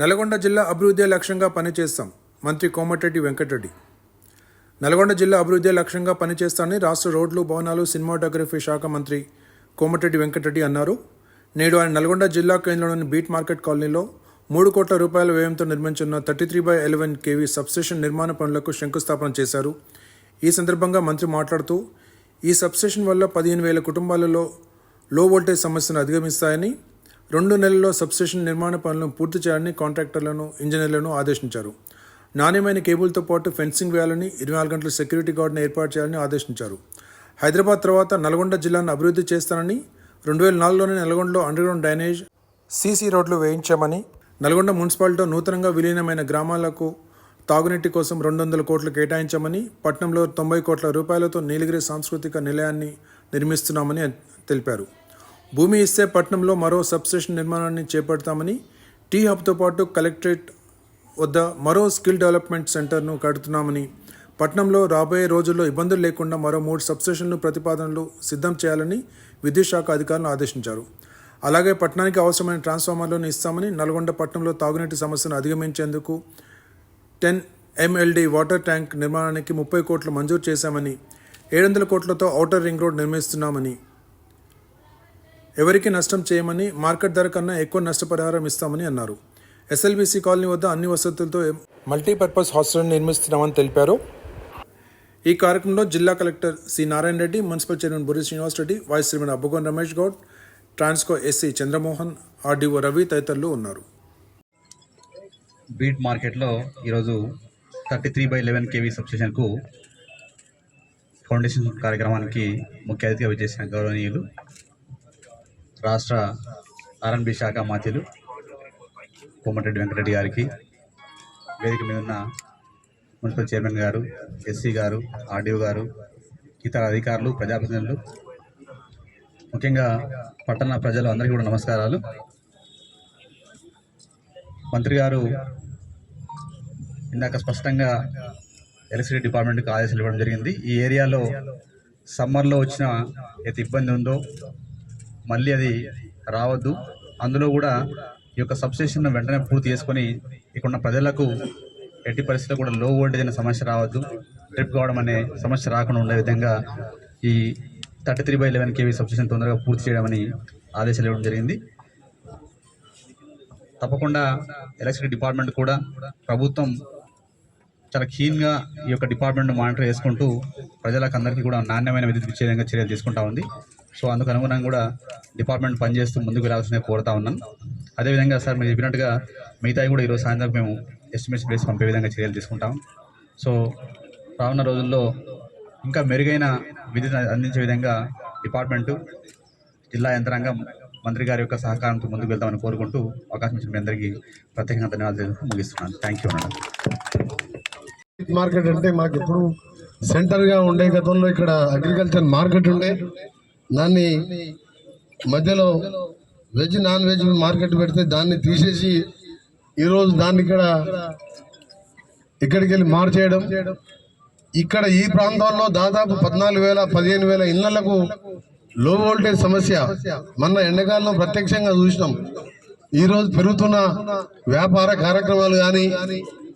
నల్గొండ జిల్లా అభివృద్ధి లక్ష్యంగా పనిచేస్తాం. మంత్రి కోమటిరెడ్డి వెంకటరెడ్డి. నల్గొండ జిల్లా అభివృద్ధి లక్ష్యంగా పనిచేస్తానని రాష్ట్ర రోడ్లు భవనాలు సినిమాటోగ్రఫీ శాఖ మంత్రి కోమటిరెడ్డి వెంకటరెడ్డి అన్నారు. నేడు ఆయన నల్గొండ జిల్లా కేంద్రంలోని బీట్ మార్కెట్ కాలనీలో మూడు కోట్ల రూపాయల వ్యయంతో నిర్మించిన thirty three by eleven KV substation నిర్మాణ పనులకు శంకుస్థాపన చేశారు. ఈ సందర్భంగా మంత్రి మాట్లాడుతూ ఈ సబ్స్టేషన్ వల్ల పదిహేను వేల కుటుంబాలలో లో వోల్టేజ్ సమస్యను అధిగమిస్తాయని రెండు నెలల్లో సబ్స్టేషన్ నిర్మాణ పనులను పూర్తి చేయాలని కాంట్రాక్టర్లను ఇంజనీర్లను ఆదేశించారు. నాణ్యమైన కేబుల్తో పాటు ఫెన్సింగ్ వేయాలని ఇరవై నాలుగు గంటల సెక్యూరిటీ గార్డును ఏర్పాటు చేయాలని ఆదేశించారు. హైదరాబాద్ తర్వాత నల్గొండ జిల్లాను అభివృద్ధి చేస్తానని రెండు వేల నాలుగులోనే నల్గొండలో అండర్గ్రౌండ్ డ్రైనేజ్ సీసీ రోడ్లు వేయించామని నల్గొండ మున్సిపాలిటీలో నూతనంగా విలీనమైన గ్రామాలకు తాగునీటి కోసం రెండు వందల కోట్లు కేటాయించామని పట్నంలో తొంభై కోట్ల రూపాయలతో నీలగిరి సాంస్కృతిక నిలయాన్ని నిర్మిస్తున్నామని తెలిపారు. భూమి ఇస్తే పట్నంలో మరో సబ్స్టేషన్ నిర్మాణాన్ని చేపడతామని టీ హబ్తో పాటు కలెక్టరేట్ వద్ద మరో స్కిల్ డెవలప్మెంట్ సెంటర్ను కడుతున్నామని పట్నంలో రాబోయే రోజుల్లో ఇబ్బందులు లేకుండా మరో మూడు సబ్స్టేషన్లు ప్రతిపాదనలు సిద్ధం చేయాలని విద్యుత్ శాఖ అధికారులను ఆదేశించారు. అలాగే పట్టణానికి అవసరమైన ట్రాన్స్ఫార్మర్లను ఇస్తామని నల్గొండ పట్టణంలో తాగునీటి సమస్యను అధిగమించేందుకు టెన్ ఎంఎల్డి వాటర్ ట్యాంక్ నిర్మాణానికి ముప్పై కోట్లు మంజూరు చేశామని ఏడు వందల కోట్లతో ఔటర్ రింగ్ రోడ్ నిర్మిస్తున్నామని ఎవరికి నష్టం చేయమని మార్కెట్ ధర కన్నా ఎక్కువ నష్టపరిహారం ఇస్తామని అన్నారు. ఎస్ఎల్బీసీ కాలనీ వద్ద అన్ని వసతులతో మల్టీపర్పస్ హాస్టల్ నిర్మిస్తున్నామని తెలిపారు. ఈ కార్యక్రమంలో జిల్లా collector C Narayana Reddy municipal chairman Burri Srinivas Reddy vice chairman Abbugon Ramesh Goud Transco SE Chandramohan RDO Ravi తదితరులు ఉన్నారు. బీట్ మార్కెట్లో ఈరోజు thirty three by eleven KV సబ్స్టేషన్కు foundation కార్యక్రమానికి ముఖ్య అతిథిగా విచ్చేసిన గౌరవనీయులు రాష్ట్ర ఆర్ఎన్బి శాఖ మాత్యులు కోమటిరెడ్డి వెంకటరెడ్డి గారికి వేదిక మీద ఉన్న మున్సిపల్ చైర్మన్ గారు ఎస్సీ గారు ఆర్డీఓ గారు ఇతర అధికారులు ప్రజాప్రతినిధులు ముఖ్యంగా పట్టణ ప్రజలు అందరికీ కూడా నమస్కారాలు. మంత్రి గారు ఇందాక స్పష్టంగా ఎలక్ట్రిసిటీ డిపార్ట్మెంట్కి ఆదేశాలు ఇవ్వడం జరిగింది. ఈ ఏరియాలో సమ్మర్లో వచ్చిన అయితే ఇబ్బంది ఉందో మళ్ళీ అది రావద్దు. అందులో కూడా ఈ యొక్క సబ్స్టేషన్ వెంటనే పూర్తి చేసుకొని ఇక్కడ ఉన్న ప్రజలకు ఎట్టి పరిస్థితుల్లో కూడా లో వోల్టేజ్ అనే సమస్య రావద్దు. ట్రిప్ కావడం అనే సమస్య రాకుండా ఉండే విధంగా ఈ thirty three by eleven KV substation తొందరగా పూర్తి చేయడమని ఆదేశాలు ఇవ్వడం జరిగింది. తప్పకుండా ఎలక్ట్రిసిటీ డిపార్ట్మెంట్ కూడా ప్రభుత్వం చాలా కీన్గా ఈ యొక్క డిపార్ట్మెంట్ మానిటర్ చేసుకుంటూ ప్రజలకు అందరికీ కూడా నాణ్యమైన విద్యుత్ ఇచ్చే విధంగా చర్యలు తీసుకుంటా ఉంది. సో అందుకు అనుగుణంగా కూడా డిపార్ట్మెంట్ పనిచేస్తూ ముందుకు వెళ్ళాల్సిన కోరుతా ఉన్నాను అదేవిధంగా సార్ మీరు చెప్పినట్టుగా మిగతాయి కూడా ఈరోజు సాయంత్రం మేము ఎస్టిమేట్స్ ప్లేస్ పంపే విధంగా చర్యలు తీసుకుంటాం. సో రానున్న రోజుల్లో ఇంకా మెరుగైన విద్యుత్ అందించే విధంగా డిపార్ట్మెంటు జిల్లా యంత్రాంగం మంత్రి గారి యొక్క సహకారంతో ముందుకు వెళ్తామని కోరుకుంటూ అవకాశం ఇచ్చిన మీ అందరికీ ప్రత్యేకంగా ధన్యవాదాలు ముగిస్తున్నాను. థ్యాంక్ యూ మేడం మార్కెట్ అంటే మాకు ఎప్పుడు సెంటర్గా ఉండే గతంలో ఇక్కడ అగ్రికల్చర్ మార్కెట్ ఉండే. దాన్ని మధ్యలో వెజ్ నాన్ వెజ్ మార్కెట్ పెడితే దాన్ని తీసేసి ఈరోజు దాన్ని ఇక్కడ ఇక్కడికి వెళ్ళి మార్చేయడం ఇక్కడ ఈ ప్రాంతంలో దాదాపు పద్నాలుగు వేల పదిహేను వేల ఇళ్ళకు లో వోల్టేజ్ సమస్య. మొన్న ఎండాకాలంలో ప్రత్యక్షంగా చూసినాం. ఈరోజు పెరుగుతున్న వ్యాపార కార్యక్రమాలు కానీ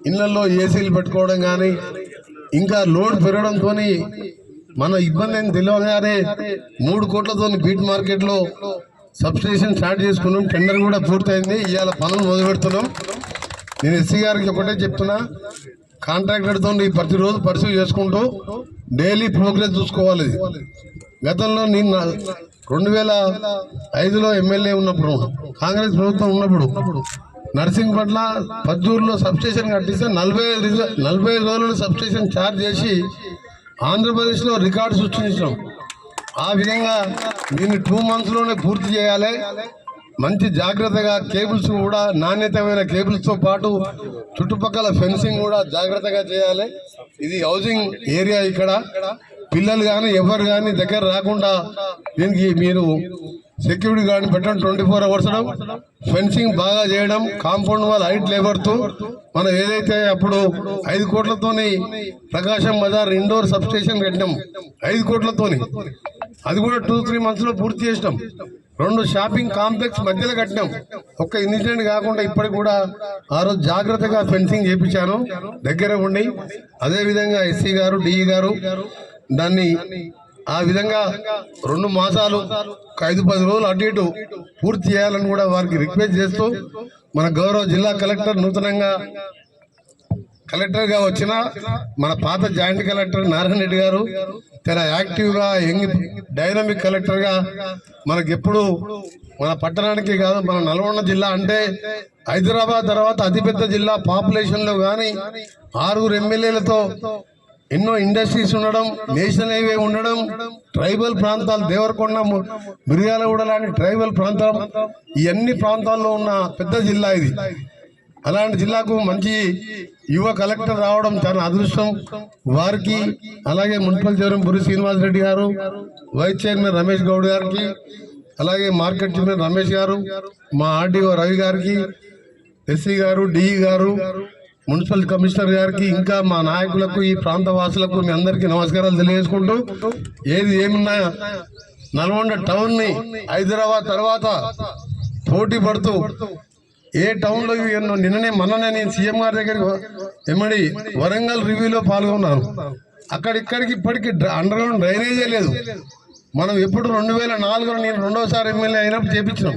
ఇళ్ళలో ఏసీలు పెట్టుకోవడం కానీ ఇంకా లోడ్ పెరగడంతో మన ఇబ్బంది ఏం తెలియగానే మూడు కోట్లతో బీట్ మార్కెట్లో సబ్స్టేషన్ స్టార్ట్ చేసుకున్నాం టెండర్ కూడా పూర్తయింది ఇవాళ పనులు మొదలు పెడుతున్నాం నేను ఎస్సీ గారికి ఒకటే చెప్తున్నా కాంట్రాక్టర్తో ప్రతిరోజు పరిశీలి చేసుకుంటూ డైలీ ప్రోగ్రెస్ చూసుకోవాలి. గతంలో నేను రెండు వేల ఐదులో ఎమ్మెల్యే ఉన్నప్పుడు కాంగ్రెస్ ప్రభుత్వం ఉన్నప్పుడు నర్సింగ్ పట్ల పద్దూరులో సబ్స్టేషన్ కట్టిస్తే నలభై ఐదు నలభై ఐదు రోజులు సబ్స్టేషన్ ఛార్జ్ చేసి ఆంధ్రప్రదేశ్లో రికార్డు సృష్టించినాం ఆ విధంగా దీన్ని టూ మంత్స్లోనే పూర్తి చేయాలి. మంచి జాగ్రత్తగా కేబుల్స్ కూడా నాణ్యతమైన కేబుల్స్తో పాటు చుట్టుపక్కల ఫెన్సింగ్ కూడా జాగ్రత్తగా చేయాలి. ఇది హౌసింగ్ ఏరియా ఇక్కడ. పిల్లలు కానీ ఎవరు కానీ దగ్గర రాకుండా దీనికి మీరు సెక్యూరిటీ గార్డ్ పెట్టడం ట్వంటీ ఫోర్ అవర్స్ ఫెన్సింగ్ బాగా చేయడం కాంపౌండ్ వాళ్ళ హైట్ లేబర్తో మనం ఏదైతే అప్పుడు ఐదు కోట్లతోని Prakasam Bazar indoor sub station కట్టినాం ఐదు కోట్లతోని. అది కూడా టూ త్రీ మంత్స్లో పూర్తి చేసినాం. రెండు షాపింగ్ కాంప్లెక్స్ మధ్యలో కట్టినాం. ఒక్క ఇన్సిడెంట్ కాకుండా ఇప్పటికి కూడా ఆ రోజు జాగ్రత్తగా ఫెన్సింగ్ చేపించాను. దగ్గర ఉండి. అదేవిధంగా ఎస్సీ గారు డిఈ గారు దాన్ని ఆ విధంగా రెండు మాసాలు ఒక ఐదు పది రోజులు అటు ఇటు పూర్తి చేయాలని కూడా వారికి రిక్వెస్ట్ చేస్తూ మన గౌరవ జిల్లా కలెక్టర్ నూతనంగా కలెక్టర్గా వచ్చిన మన పాత జాయింట్ కలెక్టర్ నారాయణ రెడ్డి గారు చాలా యాక్టివ్గా యంగ్ డైనమిక్ కలెక్టర్గా మనకెప్పుడు మనకి ఎప్పుడు మన పట్టణానికి కాదు మన నల్గొండ జిల్లా అంటే హైదరాబాద్ తర్వాత అతిపెద్ద జిల్లా పాపులేషన్లో కానీ ఆరుగురు ఎమ్మెల్యేలతో ఎన్నో ఇండస్ట్రీస్ ఉండడం నేషనల్ హైవే ఉండడం ట్రైబల్ ప్రాంతాలు దేవరకొండ మిర్యాలగూడ లాంటి ట్రైబల్ ప్రాంతం ఇవన్నీ ప్రాంతాల్లో ఉన్న పెద్ద జిల్లా ఇది. అలాంటి జిల్లాకు మంచి యువ కలెక్టర్ రావడం చాలా అదృష్టం. వారికి అలాగే మున్సిపల్ చైర్మన్ పురి శ్రీనివాస్ రెడ్డి గారు వైస్ చైర్మన్ రమేష్ గౌడ్ గారికి అలాగే మార్కెట్ చైర్మన్ రమేష్ గారు మా ఆర్డీఓ రవి గారికి ఎస్సీ గారు డిఈ గారు మున్సిపల్ కమిషనర్ గారికి ఇంకా మా నాయకులకు ఈ ప్రాంత వాసులకు మీ అందరికీ నమస్కారాలు తెలియజేసుకుంటూ ఏది ఏమున్నా నల్గొండ టౌన్ని హైదరాబాద్ తర్వాత పోటీ పడుతూ ఏ టౌన్లో నిన్ననే మొన్ననే నేను సీఎం గారి దగ్గరికి ఎమ్మడి వరంగల్ రివ్యూలో పాల్గొన్నాను. అక్కడిక్కడికి ఇప్పటికి అండర్ గ్రౌండ్ డ్రైనేజే లేదు. మనం ఎప్పుడు రెండు వేల నాలుగులో నేను రెండోసారి ఎమ్మెల్యే అయినప్పుడు చేపించినాం.